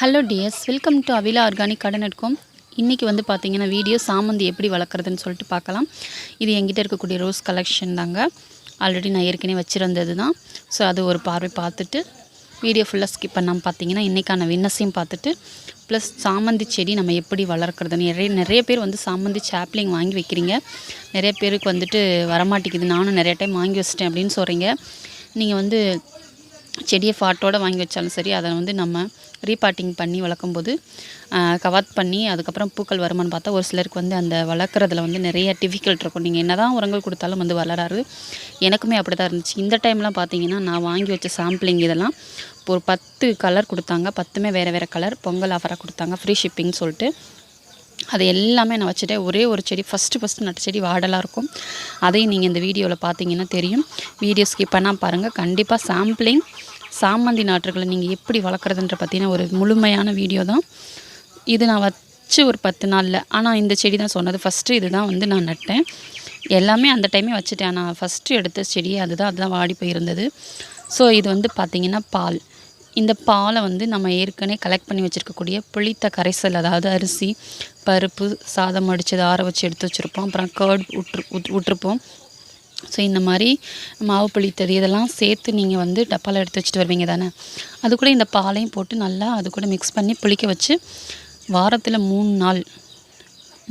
Hello dears welcome to Avila organic கடனட்கோம் இன்றைக்கி வந்து பார்த்தீங்கன்னா வீடியோ சாமந்தி எப்படி வளர்க்குறதுன்னு சொல்லிட்டு பார்க்கலாம். இது எங்கிட்ட இருக்கக்கூடிய ரோஸ் கலெக்ஷன் தாங்க. ஆல்ரெடி நான் ஏற்கனவே வச்சுருந்தது தான் ஸோ அது ஒரு பார்வை பார்த்துட்டு வீடியோ ஃபுல்லாக ஸ்கிப் பண்ணாமல் பார்த்தீங்கன்னா இன்றைக்கான வின்னஸையும் பார்த்துட்டு ப்ளஸ் சாமந்தி செடி நம்ம எப்படி வளர்க்குறதுன்னு. நிறைய நிறைய பேர் வந்து சாமந்தி சாப்ளிங் வாங்கி வைக்கிறீங்க. நிறைய பேருக்கு வந்துட்டு வரமாட்டேங்குது. நானும் நிறைய டைம் வாங்கி வச்சிட்டேன் அப்படின்னு சொல்கிறீங்க நீங்கள் வந்து செடியை ஃபாட்டோடு வாங்கி வச்சாலும் சரி அதை வந்து நம்ம ரீபாட்டிங் பண்ணி வளர்க்கும்போது கவாத் பண்ணி அதுக்கப்புறம் பூக்கள் வருமானு பார்த்தா ஒரு சிலருக்கு வந்து அந்த வளர்க்குறதுல வந்து நிறைய டிஃபிகல்ட் இருக்கும். நீங்கள் என்ன தான் உரங்கள் கொடுத்தாலும் வந்து வளராது. எனக்குமே அப்படி தான் இருந்துச்சு. இந்த டைம்லாம் பார்த்தீங்கன்னா நான் வாங்கி வச்ச சாம்பிளிங் இதெல்லாம் ஒரு பத்து கலர் கொடுத்தாங்க. பத்துமே வேறு வேறு கலர் பொங்கல் ஆஃபராக கொடுத்தாங்க. ஃப்ரீ ஷிப்பிங் சொல்லிட்டு. அது எல்லாமே நான் வச்சுட்டேன் ஒரே ஒரு செடி ஃபஸ்ட்டு ஃபஸ்ட்டு நட்ட செடி வாடலாக இருக்கும். அதையும் நீங்கள் இந்த வீடியோவில் பார்த்தீங்கன்னா தெரியும். வீடியோ ஸ்கிப் பண்ணால் பாருங்கள் கண்டிப்பாக சாம்பிளிங் சாமந்தி நாற்றுகளை நீங்கள் எப்படி வளர்க்குறதுன்ற பார்த்தீங்கன்னா ஒரு முழுமையான வீடியோ தான். இது நான் வச்சு ஒரு பத்து நாளில். ஆனால் இந்த செடி தான் சொன்னது. ஃபஸ்ட்டு இது தான் வந்து நான் நட்டேன். எல்லாமே அந்த டைமே வச்சுட்டேன். நான் ஃபஸ்ட்டு எடுத்த செடி அதுதான். அதுதான் வாடி போயிருந்தது. ஸோ இது வந்து பார்த்திங்கன்னா பால். இந்த பாலை வந்து நம்ம ஏற்கனவே கலெக்ட் பண்ணி வச்சுருக்கக்கூடிய புளித்த கரைசல் அதாவது அரிசி பருப்பு சாதம் அடித்தது ஆற வச்சு எடுத்து வச்சுருப்போம். அப்புறம் கேர்ட் விட்ரு விட்ருப்போம் ஸோ இந்த மாதிரி மாவு புளித்தது இதெல்லாம் சேர்த்து நீங்கள் வந்து டப்பாவில் எடுத்து வச்சுட்டு வருவீங்க தானே? அது கூட இந்த பாலையும் போட்டு நல்லா அது கூட மிக்ஸ் பண்ணி புளிக்க வச்சு வாரத்தில் மூணு நாள்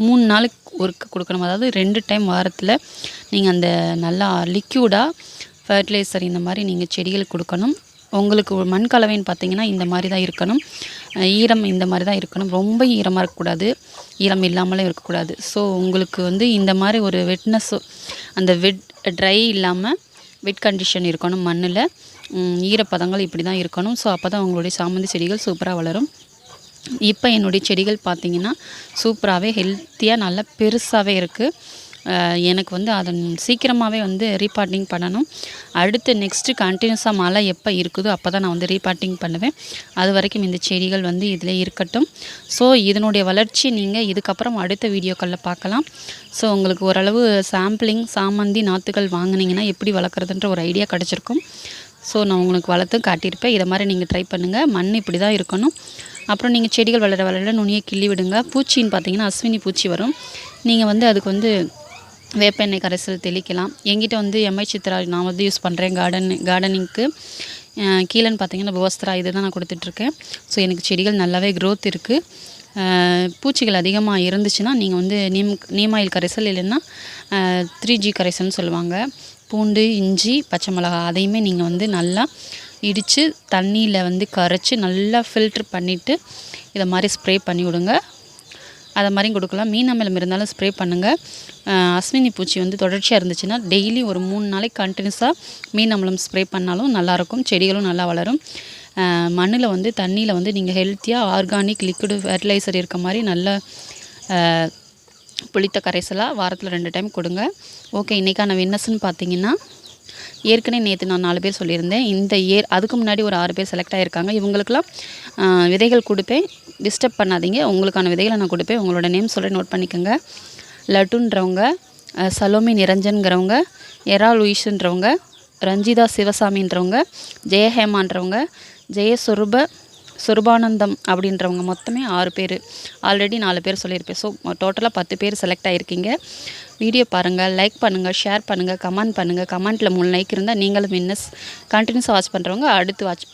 மூணு நாளுக்கு ஒருக்க கொடுக்கணும். அதாவது ரெண்டு டைம் வாரத்தில் நீங்கள் அந்த நல்லா லிக்யூடாக ஃபர்டிலைசர் இந்த மாதிரி நீங்கள் செடிகளுக்கு கொடுக்கணும். உங்களுக்கு மண் கலவைன்னு பார்த்தீங்கன்னா இந்த மாதிரி தான் இருக்கணும். ஈரம் இந்த மாதிரி தான் இருக்கணும். ரொம்ப ஈரமாக இருக்கக்கூடாது. ஈரம் இல்லாமலும் இருக்கக்கூடாது. ஸோ உங்களுக்கு வந்து இந்த மாதிரி ஒரு வெட்னஸ் அந்த வெட் ட்ரை இல்லாமல் வெட் கண்டிஷன் இருக்கணும் மண்ணில். ஈரப்பதங்கள் இப்படி தான் இருக்கணும். ஸோ அப்போ தான் உங்களுடைய சாமந்தி செடிகள் சூப்பராக வளரும். இப்போ என்னுடைய செடிகள் பார்த்தீங்கன்னா சூப்பராகவே ஹெல்த்தியாக நல்லா பெருசாகவே இருக்குது எனக்கு வந்து அதன் சீக்கிரமாகவே வந்து ரீபார்ட்டிங் பண்ணணும். அடுத்து நெக்ஸ்ட்டு கண்டினியூஸாக மழை எப்போ இருக்குதோ அப்போ தான் நான் வந்து ரீபார்ட்டிங் பண்ணுவேன். அது வரைக்கும் இந்த செடிகள் வந்து இதில் இருக்கட்டும். ஸோ இதனுடைய வளர்ச்சி நீங்கள் இதுக்கப்புறம் அடுத்த வீடியோக்களில் பார்க்கலாம். ஸோ உங்களுக்கு ஓரளவு சாம்பிளிங் சாமந்தி நாற்றுகள் வாங்குனீங்கன்னா எப்படி வளர்க்குறதுன்ற ஒரு ஐடியா கிடச்சிருக்கும். ஸோ நான் உங்களுக்கு வளர்த்து காட்டியிருப்பேன். இதை மாதிரி நீங்கள் ட்ரை பண்ணுங்கள் மண் இப்படி தான் இருக்கணும். அப்புறம் நீங்கள் செடிகள் வளர வளர நுனியை கிள்ளி விடுங்க. பூச்சின்னு பார்த்தீங்கன்னா அஸ்வினி பூச்சி வரும். நீங்கள் வந்து அதுக்கு வந்து வேப்பெண்ணெய் கரைசல் தெளிக்கலாம். என்கிட்ட வந்து எம்ஐ சித்ரா நான் வந்து யூஸ் பண்ணுறேன் கார்டன் கார்டனிங்க்கு கீழேன்னு பார்த்தீங்கன்னா போஸ்திரா இது தான் நான் கொடுத்துட்ருக்கேன். ஸோ எனக்கு செடிகள் நல்லாவே க்ரோத் இருக்குது பூச்சிகள் அதிகமாக இருந்துச்சுன்னா நீங்கள் வந்து நீம் நீமாயில் கரைசல் இல்லைன்னா த்ரீ ஜி கரைசல்னு சொல்லுவாங்க. பூண்டு இஞ்சி பச்சை மிளகா அதையுமே நீங்கள் வந்து நல்லா இடித்து தண்ணியில் வந்து கரைச்சி நல்லா ஃபில்ட்ரு பண்ணிவிட்டு இதை மாதிரி ஸ்ப்ரே பண்ணி விடுங்க. அதை மாதிரியும் கொடுக்கலாம். மீன் அமிலம் இருந்தாலும் ஸ்ப்ரே பண்ணுங்கள் அஸ்வினி பூச்சி வந்து தொடர்ச்சியாக இருந்துச்சுன்னா டெய்லி ஒரு மூணு நாளைக்கு கண்டினியூஸாக மீன் அமிலம் ஸ்ப்ரே பண்ணாலும் நல்லாயிருக்கும். செடிகளும் நல்லா வளரும். மண்ணில் வந்து தண்ணியில் வந்து நீங்கள் ஹெல்த்தியாக ஆர்கானிக் லிக்விடு ஃபெர்டிலைசர் இருக்க மாதிரி நல்ல புளித்த கரைசலாக வாரத்தில் ரெண்டு டைம் கொடுங்க. ஓகே இன்றைக்கான வின்னஸ்ன்னு பார்த்தீங்கன்னா ஏற்கனவே நேற்று நான் நாலு பேர் சொல்லியிருந்தேன். இந்த இயர் அதுக்கு முன்னாடி ஒரு ஆறு பேர் செலக்ட் ஆகியிருக்காங்க இவங்களுக்கெல்லாம் விதைகள் கொடுப்பேன். டிஸ்டர்ப் பண்ணாதீங்க. உங்களுக்கான விதைகளை நான் கொடுப்பேன். உங்களோட நேம் சொல்கிறேன் நோட் பண்ணிக்கோங்க. லட்டுன்றவங்க சலோமி நிரஞ்சன்கிறவங்க எரா லூயிஸுன்றவங்க ரஞ்சிதா சிவசாமின்றவங்க ஜெயஹேமான்றவங்க ஜெயஸ்வரூப சுரபானந்தம் அப்படின்றவங்க மொத்தமே ஆறு பேர். ஆல்ரெடி நாலு பேர் சொல்லியிருப்பேன். ஸோ டோட்டலாக பத்து பேர் செலக்ட் ஆகிருக்கீங்க வீடியோ பாருங்கள் லைக் பண்ணுங்கள் ஷேர் பண்ணுங்கள் கமெண்ட் பண்ணுங்கள் கமெண்ட்டில் மூணு லைக் இருந்தால் நீங்களும் வின்னஸ் கண்டினியூஸாக வாட்ச் பண்ணுறவங்க அடுத்து வாட்ச்